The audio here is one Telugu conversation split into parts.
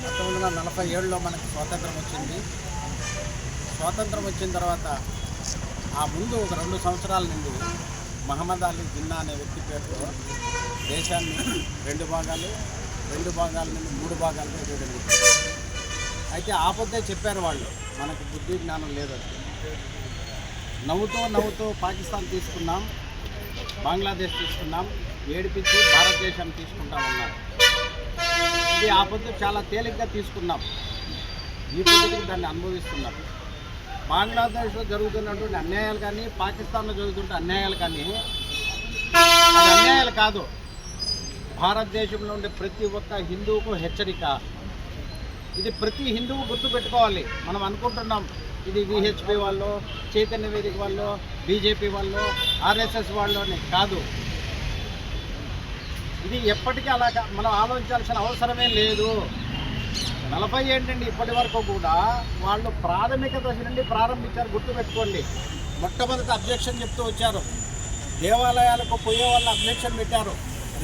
పంతొమ్మిది వందల నలభై ఏడులో మనకు స్వాతంత్రం వచ్చింది. స్వాతంత్రం వచ్చిన తర్వాత ఆ ముందు ఒక రెండు సంవత్సరాల నుండి మహమ్మద్ అలీ జిన్నా అనే వ్యక్తి పేరుతో దేశాన్ని రెండు భాగాలు రెండు భాగాల నుండి మూడు భాగాలుగా చేయడం అయితే ఆపొద్దే చెప్పారు వాళ్ళు మనకు బుద్ధి జ్ఞానం లేదని నవ్వుతూ నవ్వుతూ పాకిస్తాన్ తీసుకున్నాం బంగ్లాదేశ్ తీసుకున్నాం ఏడిపించి భారతదేశం తీసుకుంటామన్నారు. ఇది ఆ పద్ధతి చాలా తేలిగ్గా తీసుకున్నాం. ఈ పద్ధతికి దాన్ని అనుభవిస్తున్నాం. బంగ్లాదేశ్లో జరుగుతున్నటువంటి అన్యాయాలు కానీ పాకిస్తాన్లో జరుగుతున్న అన్యాయాలు కానీ అది అన్యాయాలు కాదు. భారతదేశంలో ఉండే ప్రతి ఒక్క హిందువుకు హెచ్చరిక. ఇది ప్రతి హిందువు గుర్తుపెట్టుకోవాలి. మనం అనుకుంటున్నాం ఇది విహెచ్పి వాళ్ళు చైతన్య వేదిక వాళ్ళు బీజేపీ వాళ్ళు ఆర్ఎస్ఎస్ వాళ్ళు కాదు. ఇది ఎప్పటికీ అలా మనం ఆలోచించాల్సిన అవసరమే లేదు. నలభై ఏంటండి ఇప్పటి వరకు కూడా వాళ్ళు ప్రాథమిక దశ నుండి ప్రారంభించారు గుర్తుపెట్టుకోండి. మొట్టమొదటి అబ్జెక్షన్ చెప్తూ వచ్చారు. దేవాలయాలకు పోయే వాళ్ళు అబ్జెక్షన్ పెట్టారు.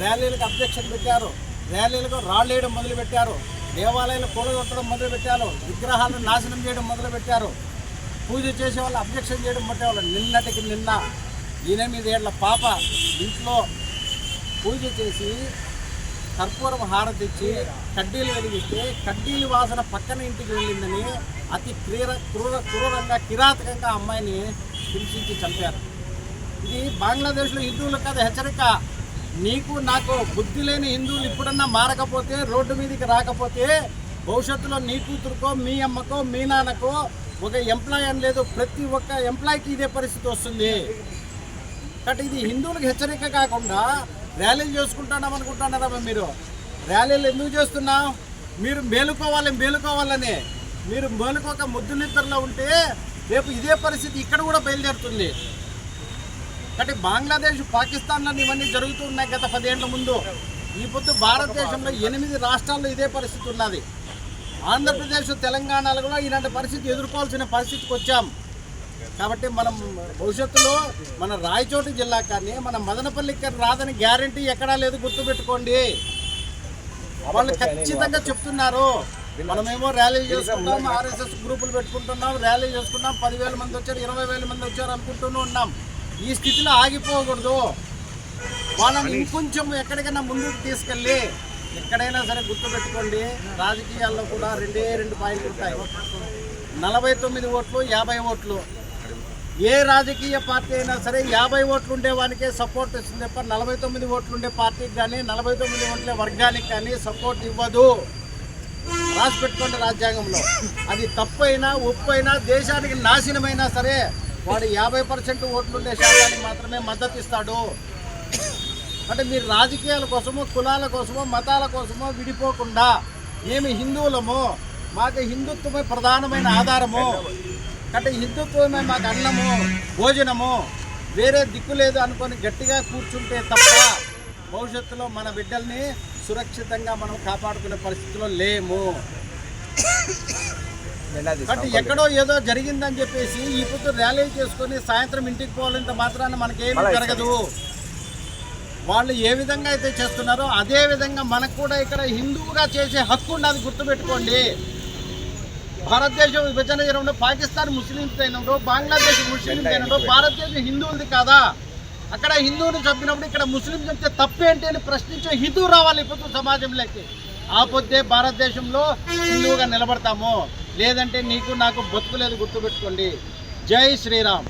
ర్యాలీలకు అబ్జెక్షన్ పెట్టారు. ర్యాలీలకు రాళ్ళేయడం మొదలుపెట్టారు. దేవాలయాలు కూడగొట్టడం మొదలుపెట్టారు. విగ్రహాలను నాశనం చేయడం మొదలుపెట్టారు. పూజ చేసే వాళ్ళు అబ్జెక్షన్ చేయడం మొట్టేవాళ్ళు నిన్నటికి నిన్న. ఎనిమిదేళ్ళ పాప. ఇంట్లో పూజ చేసి కర్పూరం హారతిచ్చి కడ్డీలు వెలిగిస్తే కడ్డీలు వాసన పక్కన ఇంటికి వెళ్ళిందని అతి క్రీర క్రూర క్రూరంగా కిరాతకంగా అమ్మాయిని హింసించి చంపారు. ఇది బంగ్లాదేశ్లో హిందువులకు కాదు హెచ్చరిక. నీకు నాకు బుద్ధి లేని హిందువులు ఇప్పుడన్నా మారకపోతే రోడ్డు మీదకి రాకపోతే భవిష్యత్తులో నీ కూతురుకో మీ అమ్మకో మీ నాన్నకో ఒక ఎంప్లాయ్ అని లేదు ప్రతి ఒక్క ఎంప్లాయ్కి ఇదే పరిస్థితి వస్తుంది. కాబట్టి ఇది హిందువులకు హెచ్చరిక కాకుండా ర్యాలీలు చేసుకుంటున్నాం అనుకుంటున్నారా మీరు ర్యాలీలు ఎందుకు చేస్తున్నాం మీరు మేలుకోవాలి మేలుకోవాలని. మీరు మేలుకోక ముద్దు ఉంటే రేపు ఇదే పరిస్థితి ఇక్కడ కూడా బయలుదేరుతుంది. కాబట్టి బంగ్లాదేశ్ పాకిస్తాన్లో ఇవన్నీ జరుగుతూ ఉన్నాయి గత పదేళ్ళ ముందు. ఈ పొద్దు భారతదేశంలో ఎనిమిది రాష్ట్రాల్లో ఇదే పరిస్థితి ఉన్నది. ఆంధ్రప్రదేశ్ తెలంగాణలో కూడా ఇలాంటి పరిస్థితి ఎదుర్కోవాల్సిన పరిస్థితికి వచ్చాం. కాబట్టి మనం భవిష్యత్తులో మన రాయచోటి జిల్లా కానీ మన మదనపల్లికి కానీ రాదని గ్యారంటీ ఎక్కడా లేదు గుర్తుపెట్టుకోండి. వాళ్ళు ఖచ్చితంగా చెప్తున్నారు. మనమేమో ర్యాలీ చేసుకుంటాం ఆర్ఎస్ఎస్ గ్రూపులు పెట్టుకుంటున్నాం ర్యాలీ చేసుకున్నాం పదివేల మంది వచ్చారు ఇరవై వేల మంది వచ్చారు అనుకుంటూనే ఉన్నాం. ఈ స్థితిలో ఆగిపోకూడదు. వాళ్ళని ఇంకొంచెం ఎక్కడికైనా ముందుకు తీసుకెళ్ళి ఎక్కడైనా సరే గుర్తుపెట్టుకోండి. రాజకీయాల్లో కూడా రెండే రెండు పాయింట్లు ఉంటాయి. నలభై తొమ్మిది ఓట్లు యాభై ఓట్లు. ఏ రాజకీయ పార్టీ అయినా సరే యాభై ఓట్లు ఉండే వానికే సపోర్ట్ ఇస్తుంది తప్ప నలభై తొమ్మిది ఓట్లు ఉండే పార్టీకి కానీ నలభై తొమ్మిది ఓట్ల వర్గానికి కానీ సపోర్ట్ ఇవ్వదు. రాసి పెట్టుకోండి రాజ్యాంగంలో. అది తప్పైనా ఉప్పైనా దేశానికి నాశనమైనా సరే వాడు యాభై పర్సెంట్ ఓట్లుండే శాతానికి మాత్రమే మద్దతు ఇస్తాడు. అంటే మీరు రాజకీయాల కోసమో కులాల కోసమో మతాల కోసమో విడిపోకుండా మేము హిందువులము మాకు హిందుత్వమే ప్రధానమైన ఆధారము. అంటే హిందుత్వమే మాకు అన్నము భోజనము. వేరే దిక్కు లేదు అనుకొని గట్టిగా కూర్చుంటే తప్ప భవిష్యత్తులో మన బిడ్డల్ని సురక్షితంగా మనం కాపాడుకునే పరిస్థితిలో లేము. కాబట్టి ఎక్కడో ఏదో జరిగిందని చెప్పేసి ఈ పొద్దు ర్యాలీ చేసుకొని సాయంత్రం ఇంటికి పోవాలంత మాత్రాన మనకేమీ జరగదు. వాళ్ళు ఏ విధంగా అయితే చేస్తున్నారో అదే విధంగా మనకు కూడా ఇక్కడ హిందువుగా చేసే హక్కు ఉన్నది గుర్తుపెట్టుకోండి. భారతదేశం విభజన జరిగినప్పుడు పాకిస్తాన్ ముస్లింస్ అయినప్పుడు బంగ్లాదేశ్ ముస్లింస్ అయినప్పుడు భారతదేశం హిందువులది కాదా? అక్కడ హిందువుని చంపినప్పుడు ఇక్కడ ముస్లిం చంపితే తప్పేంటి అని ప్రశ్నించే హిందువు రావాలి ఇప్పుడు సమాజంలోకి. ఆ పొద్దే భారతదేశంలో హిందువుగా నిలబడతాము. లేదంటే నీకు నాకు బతుకు లేదు గుర్తుపెట్టుకోండి జై శ్రీరామ్.